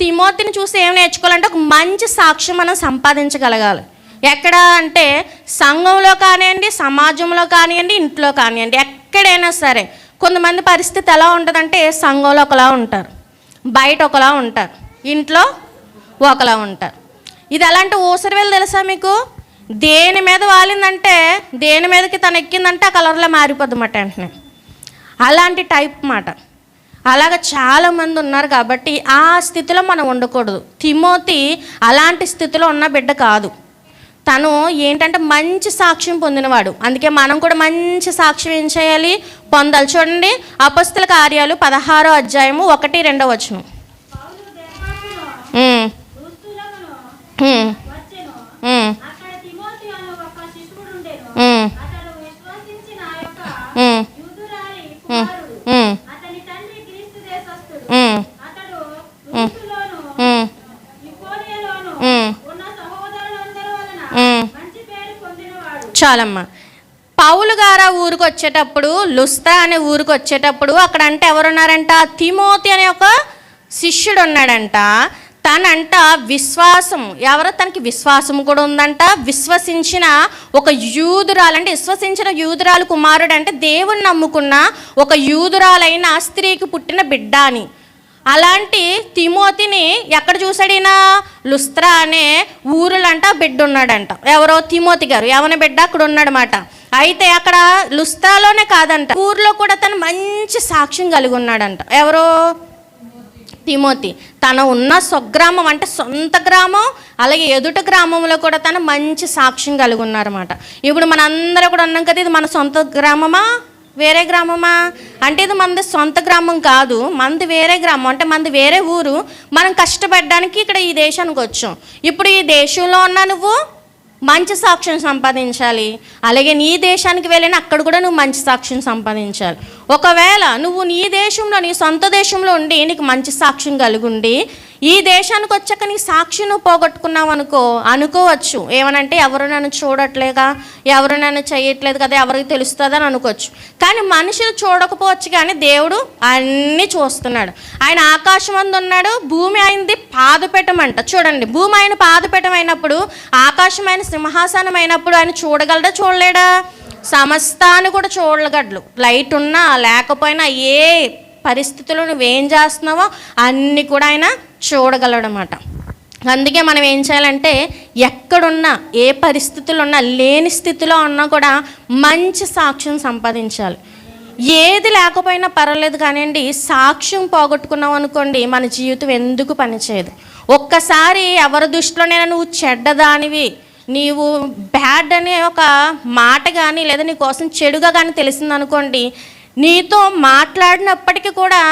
తిమోతిని చూసి ఏం నేర్చుకోవాలంటే ఒక మంచి సాక్ష్యం మనం సంపాదించగలగాలి. ఎక్కడ అంటే సంఘంలో కానివ్వండి సమాజంలో కానివ్వండి ఇంట్లో కానివ్వండి ఎక్కడైనా సరే కొంతమంది పరిస్థితి ఎలా ఉంటుందంటే సంఘంలో ఒకలా ఉంటారు బయట ఒకలా ఉంటారు ఇంట్లో ఒకలా ఉంటారు. ఇది ఎలాంటి ఊసరివేలు తెలుసా మీకు? దేని మీద వాలిందంటే దేని మీదకి తను ఎక్కిందంటే ఆ కలర్లో మారిపోద్ది అన్నమాట వెంటనే. అలాంటి టైప్ మాట. అలాగ చాలామంది ఉన్నారు కాబట్టి ఆ స్థితిలో మనం ఉండకూడదు. తిమోతి అలాంటి స్థితిలో ఉన్న బిడ్డ కాదు. తను ఏంటంటే మంచి సాక్ష్యం పొందినవాడు. అందుకే మనం కూడా మంచి సాక్ష్యం ఏం చేయాలి? పొందాలి. చూడండి అపస్తుల కార్యాలు పదహారో అధ్యాయము ఒకటి రెండో వచనం. చాలమ్మా పౌలుగారా ఊరికి వచ్చేటప్పుడు లుస్తా అనే ఊరికి వచ్చేటప్పుడు అక్కడ అంటే ఎవరున్నారంట? తిమోతి అనే ఒక శిష్యుడు ఉన్నాడంట తనంట విశ్వాసం. ఎవరో? తనకి విశ్వాసం కూడా ఉందంట. విశ్వసించిన ఒక యూదురాలు అంటే విశ్వసించిన యూదురాలు కుమారుడు అంటే దేవుణ్ణి నమ్ముకున్న ఒక యూదురాలైన స్త్రీకి పుట్టిన బిడ్డ అని. అలాంటి తిమోతిని ఎక్కడ చూసాడినా లుస్త్రా అనే ఊరులంట బిడ్డ ఉన్నాడంట ఎవరో తిమోతి గారు ఎవరి బిడ్డ? అక్కడ ఉన్నాడనమాట అయితే అక్కడ లుస్త్రాలోనే కాదంట. ఊర్లో కూడా తను మంచి సాక్ష్యం కలిగి ఉన్నాడంట ఎవరో? తిమోతి. తన ఉన్న స్వగ్రామం అంటే సొంత గ్రామం అలాగే ఎదుట గ్రామంలో కూడా తను మంచి సాక్ష్యం కలిగి ఉన్నారన్నమాట ఇప్పుడు మనందరూ కూడా అన్నాం కదా ఇది మన సొంత గ్రామమా? వేరే గ్రామమా? అంటే ఇది మనది సొంత గ్రామం కాదు. మనది వేరే గ్రామం. అంటే మనది వేరే ఊరు. మనం కష్టపడడానికి ఇక్కడ ఈ దేశానికి వచ్చాం. ఇప్పుడు ఈ దేశంలో ఉన్న నువ్వు మంచి సాక్ష్యం సంపాదించాలి. అలాగే నీ దేశానికి వెళ్ళిన అక్కడ కూడా నువ్వు మంచి సాక్ష్యం సంపాదించాలి. ఒకవేళ నువ్వు నీ దేశంలో నీ సొంత దేశంలో ఉండి నీకు మంచి సాక్ష్యం కలిగి ఉండి ఈ దేశానికి వచ్చాక నీ సాక్షి నువ్వు పోగొట్టుకున్నావు అనుకో అనుకోవచ్చు. ఏమనంటే ఎవరు నన్ను చూడట్లేదా? ఎవరు నన్ను చేయట్లేదు కదా? ఎవరికి తెలుస్తుందని అనుకోవచ్చు. కానీ మనుషులు చూడకపోవచ్చు కానీ దేవుడు అన్నీ చూస్తున్నాడు. ఆయన ఆకాశం అందు ఉన్నాడు భూమి అయింది పాదుపెట్టమంట. చూడండి భూమి ఆయన పాదుపెట్టం అయినప్పుడు ఆకాశం ఆయన సింహాసనం అయినప్పుడు ఆయన చూడగలడా? చూడలేడా? సమస్తాన్ని కూడా చూడగలడు. లైట్ ఉన్నా లేకపోయినా ఏ పరిస్థితులు నువ్వేం చేస్తున్నావో అన్నీ కూడా ఆయన చూడగలడనమాట అందుకే మనం ఏం చేయాలంటే ఎక్కడున్నా ఏ పరిస్థితులు ఉన్నా లేని స్థితిలో ఉన్నా కూడా మంచి సాక్ష్యం సంపాదించాలి. ఏది లేకపోయినా పర్వాలేదు కానివ్వండి సాక్ష్యం పోగొట్టుకున్నాం అనుకోండి మన జీవితం ఎందుకు పనిచేయదు? ఒక్కసారి ఎవరి దృష్టిలోనైనా నువ్వు చెడ్డదానివి నీవు బ్యాడ్ అనే ఒక మాట కానీ లేదా నీ కోసం చెడుగా కానీ తెలిసిందనుకోండి నీతో మాట్లాడినప్పటికీ కూడా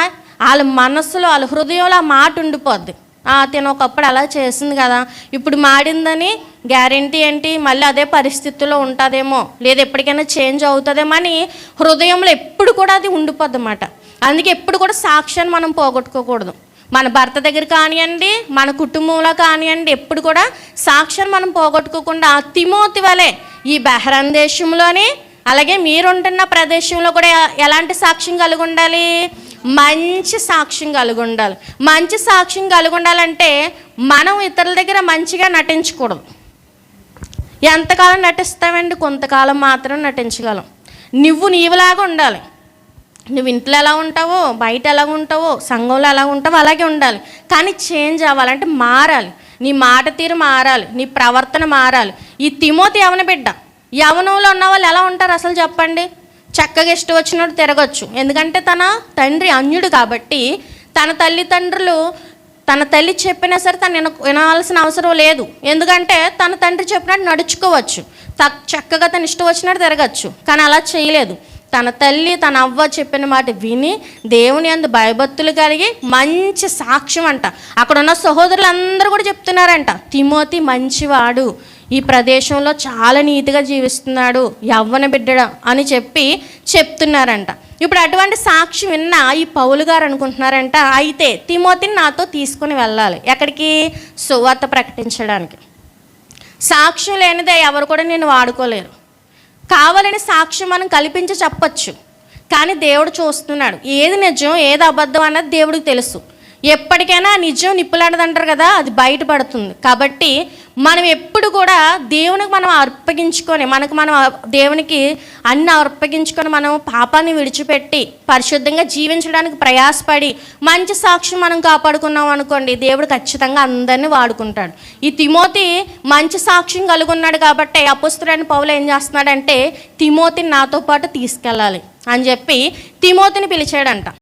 వాళ్ళ మనసులో వాళ్ళ హృదయంలో ఆ మాట ఉండిపోద్ది. "ఆ, తిను ఒకప్పుడు అలా చేసింది కదా. ఇప్పుడు మాడిందని గ్యారంటీ ఏంటి? మళ్ళీ అదే పరిస్థితిలో ఉంటుందేమో. లేదా ఎప్పటికైనా చేంజ్ అవుతుందేమో అని హృదయంలో ఎప్పుడు కూడా అది ఉండిపోద్ది అన్నమాట. అందుకే ఎప్పుడు కూడా సాక్ష్యాన్ని మనం పోగొట్టుకోకూడదు. మన భర్త దగ్గర కానివ్వండి మన కుటుంబంలో కానివ్వండి ఎప్పుడు కూడా సాక్ష్యం మనం పోగొట్టుకోకుండా తిమోతి వలె ఈ బెహ్రాన్ దేశంలోని అలాగే మీరుంటున్న ప్రదేశంలో కూడా ఎలాంటి సాక్ష్యం కలిగి ఉండాలి? మంచి సాక్ష్యం కలిగి ఉండాలి మంచి సాక్ష్యం కలిగి ఉండాలంటే మనం ఇతరుల దగ్గర మంచిగా నటించకూడదు. ఎంతకాలం నటిస్తామండి? కొంతకాలం మాత్రం నటించగలం. నువ్వు నీవులాగా ఉండాలి. నువ్వు ఇంట్లో ఎలా ఉంటావో బయట ఎలా ఉంటావో సంఘంలో ఎలా ఉంటావో అలాగే ఉండాలి. కానీ చేంజ్ అవ్వాలంటే మారాలి. నీ మాట తీరు మారాలి. నీ ప్రవర్తన మారాలి. ఈ తిమోతి యవన బిడ్డ. యవనంలో ఉన్న వాళ్ళు ఎలా ఉంటారు అసలు చెప్పండి? చక్కగా ఇష్టం వచ్చినట్టు తిరగచ్చు. ఎందుకంటే తన తండ్రి అన్యుడు కాబట్టి తన తల్లిదండ్రులు తన తల్లి చెప్పినా సరే తను విన వినాల్సిన అవసరం లేదు. ఎందుకంటే తన తండ్రి చెప్పినట్టు నడుచుకోవచ్చు. త- చక్కగా తన ఇష్టం వచ్చినట్టు తిరగచ్చు. కానీ అలా చేయలేదు. తన తల్లి తన అవ్వ చెప్పిన మాట విని దేవుని అందు భయభక్తులు కలిగి మంచి సాక్ష్యం అంట. అక్కడ ఉన్న సహోదరులందరూ కూడా చెప్తున్నారంట తిమోతి మంచివాడు. ఈ ప్రదేశంలో చాలా నీతిగా జీవిస్తున్నాడు యవ్వన బిడ్డ అని చెప్పి చెప్తున్నారంట. ఇప్పుడు అటువంటి సాక్షి విన్న ఈ పౌలు గారు అనుకుంటున్నారంట అయితే తిమోతిని నాతో తీసుకుని వెళ్ళాలి. ఎక్కడికి? సువార్త ప్రకటించడానికి. సాక్ష్యం లేనిదే ఎవరు కూడా నేను వాడుకోలేరు. కావాలని సాక్ష్యం మనం కల్పించి చెప్పచ్చు. కానీ దేవుడు చూస్తున్నాడు. ఏది నిజం ఏది అబద్ధం అన్నది దేవుడికి తెలుసు. ఎప్పటికైనా నిజం నిప్పులాడదంటారు కదా అది బయటపడుతుంది. కాబట్టి మనం ఎప్పుడు కూడా దేవునికి మనం అర్పగించుకొని మనకు మనం దేవునికి అన్ని అర్పగించుకొని మనం పాపాన్ని విడిచిపెట్టి పరిశుద్ధంగా జీవించడానికి ప్రయాసపడి మంచి సాక్షి మనం కాపాడుకున్నాం అనుకోండి దేవుడు ఖచ్చితంగా అందరినీ వాడుకుంటాడు. ఈ తిమోతి మంచి సాక్ష్యం కలిగి ఉన్నాడు కాబట్టి అపుస్తుడైన పౌలు ఏం చేస్తున్నాడంటే తిమోతిని నాతో పాటు తీసుకెళ్ళాలి అని చెప్పి తిమోతిని పిలిచాడంట.